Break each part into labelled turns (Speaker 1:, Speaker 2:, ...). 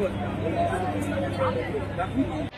Speaker 1: другое. Так, ну,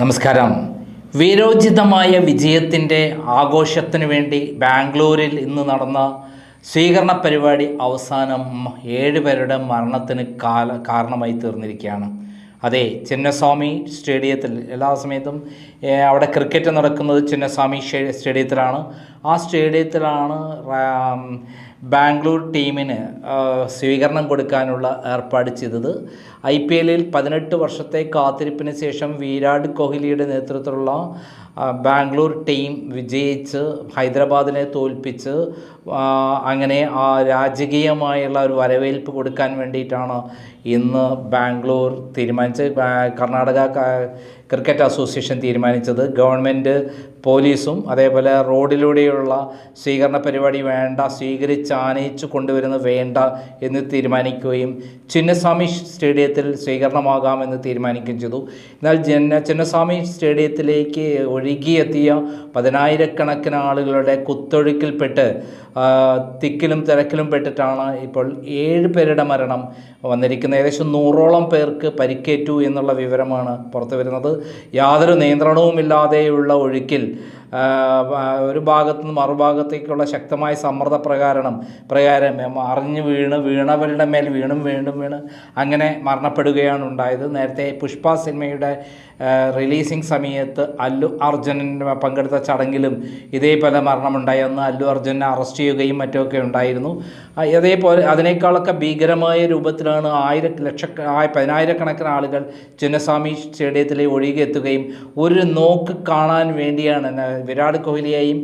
Speaker 1: നമസ്കാരം. വീരോചിതമായ വിജയത്തിന്റെ ആഘോഷത്തിന് വേണ്ടി ബാംഗ്ലൂരിൽ ഇന്ന് നടന്ന സ്വീകരണ പരിപാടി അവസാനം ഏഴ് പേരുടെ മരണത്തിന് കാല കാരണമായി തീർന്നിരിക്കുകയാണ്. അതെ ചിന്നസ്വാമി സ്റ്റേഡിയത്തിൽ എല്ലാ സമയത്തും അവിടെ ക്രിക്കറ്റ് നടക്കുന്നത് ചിന്നസ്വാമി സ്റ്റേഡിയത്തിലാണ്. ആ സ്റ്റേഡിയത്തിലാണ് ബാംഗ്ലൂർ ടീമിന് സ്വീകരണം കൊടുക്കാനുള്ള ഏർപ്പാട് ചെയ്തത്. ഐ പി എല്ലിൽ പതിനെട്ട് വർഷത്തെ കാത്തിരിപ്പിന് ശേഷം വിരാട് കോഹ്ലിയുടെ നേതൃത്വത്തിലുള്ള ബാംഗ്ലൂർ ടീം വിജയിച്ച് ഹൈദരാബാദിനെ തോൽപ്പിച്ച് അങ്ങനെ ആ രാജകീയമായുള്ള ഒരു വരവേൽപ്പ് കൊടുക്കാൻ വേണ്ടിയിട്ടാണ് ഇന്ന് ബാംഗ്ലൂർ തീരുമാനിച്ചത്. കർണാടക ക്രിക്കറ്റ് അസോസിയേഷൻ തീരുമാനിച്ചത്. ഗവൺമെന്റ് പോലീസും അതേപോലെ റോഡിലൂടെയുള്ള സ്വീകരണ പരിപാടി വേണ്ട സ്വീകരിച്ച് ആനയിച്ചു കൊണ്ടുവരുന്നത് വേണ്ട എന്ന് തീരുമാനിക്കുകയും ചിന്നസ്വാമി സ്റ്റേഡിയത്തിൽ സ്വീകരണമാകാമെന്ന് തീരുമാനിക്കുകയും ചെയ്തു. എന്നാൽ ജന ചിന്നസ്വാമി സ്റ്റേഡിയത്തിലേക്ക് ഒഴുകിയെത്തിയ പതിനായിരക്കണക്കിന് ആളുകളുടെ കുത്തൊഴുക്കിൽപ്പെട്ട് തിക്കിലും തിരക്കിലും പെട്ടിട്ടാണ് ഇപ്പോൾ ഏഴ് പേരുടെ മരണം വന്നിരിക്കുന്നത്. ഏകദേശം നൂറോളം പേർക്ക് പരിക്കേറ്റു എന്നുള്ള വിവരമാണ് പുറത്തു വരുന്നത് യാതൊരു നിയന്ത്രണവുമില്ലാതെയുള്ള ഒഴുക്കിൽ ഒരു ഭാഗത്തു നിന്ന് മറുഭാഗത്തേക്കുള്ള ശക്തമായ സമ്മർദ്ദ പ്രകാരണം പ്രകാരം അറിഞ്ഞു വീണ് വീണവരുടെ മേൽ വീണും വീണ്ടും വീണ് അങ്ങനെ മരണപ്പെടുകയാണ് ഉണ്ടായത്. നേരത്തെ പുഷ്പ സിനിമയുടെ റിലീസിംഗ് സമയത്ത് അല്ലു അർജുനൻ പങ്കെടുത്ത ചടങ്ങിലും ഇതേപോലെ മരണമുണ്ടായി. അന്ന് അല്ലു അർജുനെ അറസ്റ്റ് ചെയ്യുകയും മറ്റുമൊക്കെ ഉണ്ടായിരുന്നു. അതേപോലെ അതിനേക്കാളൊക്കെ ഭീകരമായ രൂപത്തിലാണ് ആയിര ലക്ഷ പതിനായിരക്കണക്കിന് ആളുകൾ ചിന്നസ്വാമി സ്റ്റേഡിയത്തിലെ ഒഴുകി എത്തുകയും ഒരു നോക്ക് കാണാൻ വേണ്ടിയാണ് വിരാട് കോഹ്ലിയെയും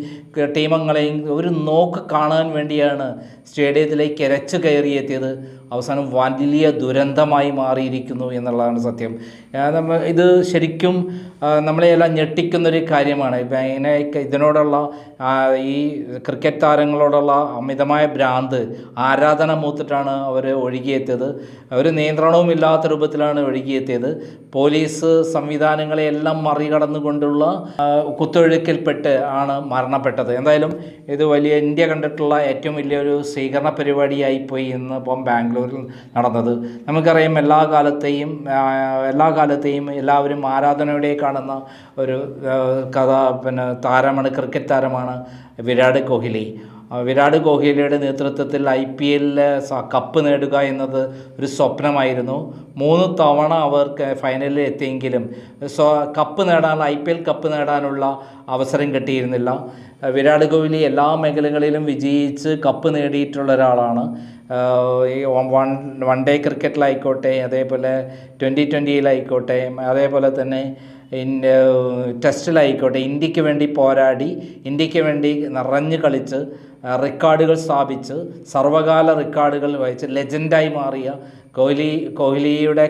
Speaker 1: ടീമംഗങ്ങളെയും ഒരു നോക്ക് കാണാൻ വേണ്ടിയാണ് സ്റ്റേഡിയത്തിലേക്ക് ഇരച്ചു കയറിയെത്തിയത്. അവസാനം വലിയ ദുരന്തമായി മാറിയിരിക്കുന്നു എന്നുള്ളതാണ് സത്യം. നമ്മൾ നമ്മ ഇത് ശരിക്കും നമ്മളെയെല്ലാം ഞെട്ടിക്കുന്നൊരു കാര്യമാണ്. ഇങ്ങനെ ഇതിനോടുള്ള ഈ ക്രിക്കറ്റ് താരങ്ങളോടുള്ള അമിതമായ ഭ്രാന്ത് ആരാധന മൂത്തിട്ടാണ് അവർ ഒഴുകിയെത്തിയത്. ഒരു നിയന്ത്രണവും ഇല്ലാത്ത രൂപത്തിലാണ് ഒഴുകിയെത്തിയത്. പോലീസ് സംവിധാനങ്ങളെയെല്ലാം മറികടന്നുകൊണ്ടുള്ള കുത്തൊഴുക്കിൽപ്പെട്ട് ആണ് മരണപ്പെട്ടത്. എന്തായാലും ഇത് വലിയ ഇന്ത്യ കണ്ടിട്ടുള്ള ഏറ്റവും വലിയൊരു സ്വീകരണ പരിപാടിയായി പോയി ഇന്ന് ഇപ്പം ബാംഗ്ലൂർ ബാംഗ്ലൂരിൽ നടന്നത്. നമുക്കറിയാം എല്ലാ കാലത്തെയും എല്ലാ കാലത്തെയും എല്ലാവരും ആരാധനയോടെ കാണുന്ന ഒരു കഥ പിന്നെ താരമാണ് ക്രിക്കറ്റ് താരമാണ് വിരാട് കോഹ്ലി. വിരാട് കോഹ്ലിയുടെ നേതൃത്വത്തിൽ ഐ പി എല്ലിൽ കപ്പ് നേടുക എന്നത് ഒരു സ്വപ്നമായിരുന്നു. മൂന്ന് തവണ അവർക്ക് ഫൈനലിൽ എത്തിയെങ്കിലും സ്വ കപ്പ് നേടാൻ ഐ പി എൽ കപ്പ് നേടാനുള്ള അവസരം കിട്ടിയിരുന്നില്ല. വിരാട് കോഹ്ലി എല്ലാ മേഖലകളിലും വിജയിച്ച് കപ്പ് നേടിയിട്ടുള്ള ഒരാളാണ്. ഈ വൺ വൺ ഡേ ക്രിക്കറ്റിലായിക്കോട്ടെ അതേപോലെ ട്വന്റി ട്വന്റിയിലായിക്കോട്ടെ അതേപോലെ തന്നെ ടെസ്റ്റിലായിക്കോട്ടെ ഇന്ത്യയ്ക്ക് വേണ്ടി പോരാടി ഇന്ത്യയ്ക്ക് വേണ്ടി നിറഞ്ഞു കളിച്ച് റെക്കോർഡുകൾ സ്ഥാപിച്ച് സർവകാല റെക്കോർഡുകൾ വഹിച്ച് ലെജൻഡായി മാറിയ കോഹ്ലി കോഹ്ലിയുടെ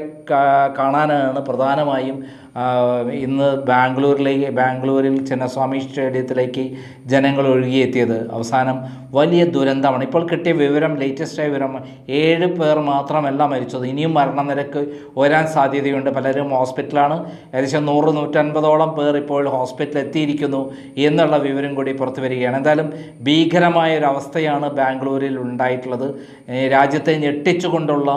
Speaker 1: കാണാനാണ് പ്രധാനമായും ഇന്ന് ബാംഗ്ലൂരിലേക്ക് ബാംഗ്ലൂരിൽ ചിന്നസ്വാമി സ്റ്റേഡിയത്തിലേക്ക് ജനങ്ങൾ ഒഴുകിയെത്തിയത്. അവസാനം വലിയ ദുരന്തമാണ്. ഇപ്പോൾ കിട്ടിയ വിവരം ലേറ്റസ്റ്റായ വിവരം ഏഴ് പേർ മാത്രമല്ല മരിച്ചത്. ഇനിയും മരണനിരക്ക് ഉയരാൻ സാധ്യതയുണ്ട്. പലരും ഹോസ്പിറ്റലാണ്. ഏകദേശം നൂറ് നൂറ്റൻപതോളം പേർ ഇപ്പോൾ ഹോസ്പിറ്റലിൽ എത്തിയിരിക്കുന്നു എന്നുള്ള വിവരം കൂടി പുറത്തു വരികയാണ്. എന്തായാലും ഭീകരമായ ഒരു അവസ്ഥയാണ് ബാംഗ്ലൂരിൽ ഉണ്ടായിട്ടുള്ളത്. രാജ്യത്തെ ഞെട്ടിച്ചുകൊണ്ടുള്ള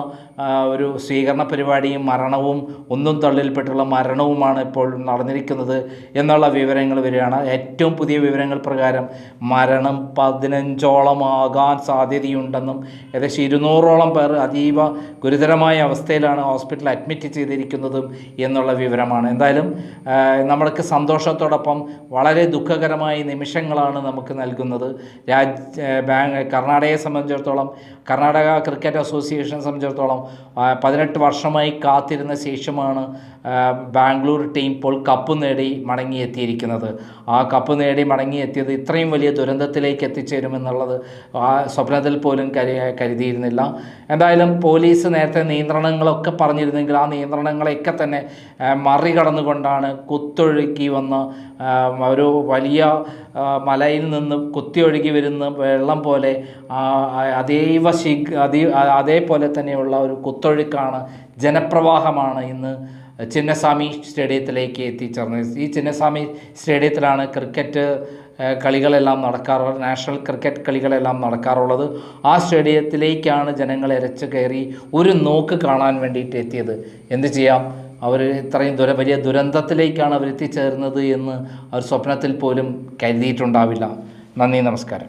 Speaker 1: ഒരു സ്വീകരണ പരിപാടിയും മരണവും ഒന്നും തള്ളിൽപ്പെട്ടുള്ള മരണവുമാണ് ഇപ്പോൾ നടന്നിരിക്കുന്നത് എന്നുള്ള വിവരങ്ങൾ വരികയാണ്. ഏറ്റവും പുതിയ വിവരങ്ങൾ പ്രകാരം മരണം പതിനഞ്ചോളം ആകാൻ സാധ്യതയുണ്ടെന്നും ഏകദേശം ഇരുന്നൂറോളം പേർ അതീവ ഗുരുതരമായ അവസ്ഥയിലാണ് ഹോസ്പിറ്റലിൽ അഡ്മിറ്റ് ചെയ്തിരിക്കുന്നതും എന്നുള്ള വിവരമാണ്. എന്തായാലും നമ്മൾക്ക് സന്തോഷത്തോടൊപ്പം വളരെ ദുഃഖകരമായ നിമിഷങ്ങളാണ് നമുക്ക് നൽകുന്നത്. രാജ് ബാങ്ക് കർണാടകയെ സംബന്ധിച്ചിടത്തോളം കർണാടക ക്രിക്കറ്റ് അസോസിയേഷനെ സംബന്ധിച്ചിടത്തോളം പതിനെട്ട് വർഷമായി കാത്തിരുന്ന ശേഷമാണ് ബാംഗ്ലൂർ ടീം ഇപ്പോൾ കപ്പ് നേടി മടങ്ങിയെത്തിയിരിക്കുന്നത്. ആ കപ്പ് നേടി മടങ്ങിയെത്തിയത് ഇത്രയും വലിയ ദുരന്തത്തിലേക്ക് എത്തിച്ചേരുമെന്നുള്ളത് ആ സ്വപ്നത്തിൽ പോലും കരു കരുതിയിരുന്നില്ല. എന്തായാലും പോലീസ് നേരത്തെ നിയന്ത്രണങ്ങളൊക്കെ പറഞ്ഞിരുന്നെങ്കിൽ ആ നിയന്ത്രണങ്ങളെയൊക്കെ തന്നെ മറികടന്നുകൊണ്ടാണ് കുത്തൊഴുക്കി വന്ന ഒരു വലിയ മലയിൽ നിന്ന് കുത്തിയൊഴുകി വരുന്ന വെള്ളം പോലെ അതീവ ശീഘ്ര അതീ അതേപോലെ തന്നെയുള്ള ഒരു കുത്തൊഴുക്കാണ് ജനപ്രവാഹമാണ് ഇന്ന് ചിന്നസ്വാമി സ്റ്റേഡിയത്തിലേക്ക് എത്തിച്ചേർന്നത് ഈ ചിന്നസ്വാമി സ്റ്റേഡിയത്തിലാണ് ക്രിക്കറ്റ് കളികളെല്ലാം നടക്കാറുള്ളത് നാഷണൽ ക്രിക്കറ്റ് കളികളെല്ലാം നടക്കാറുള്ളത്. ആ സ്റ്റേഡിയത്തിലേക്കാണ് ജനങ്ങൾ ഇരച്ചു കയറി ഒരു നോക്ക് കാണാൻ വേണ്ടിയിട്ട് എത്തിയത്. എന്ത് ചെയ്യാം? അവർ ഇത്രയും ദുര വലിയ ദുരന്തത്തിലേക്കാണ് അവർ എത്തിച്ചേർന്നത് എന്ന് അവർ സ്വപ്നത്തിൽ പോലും കരുതിയിട്ടുണ്ടാവില്ല. നന്ദി നമസ്കാരം.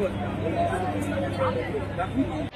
Speaker 2: другое. Так, ну,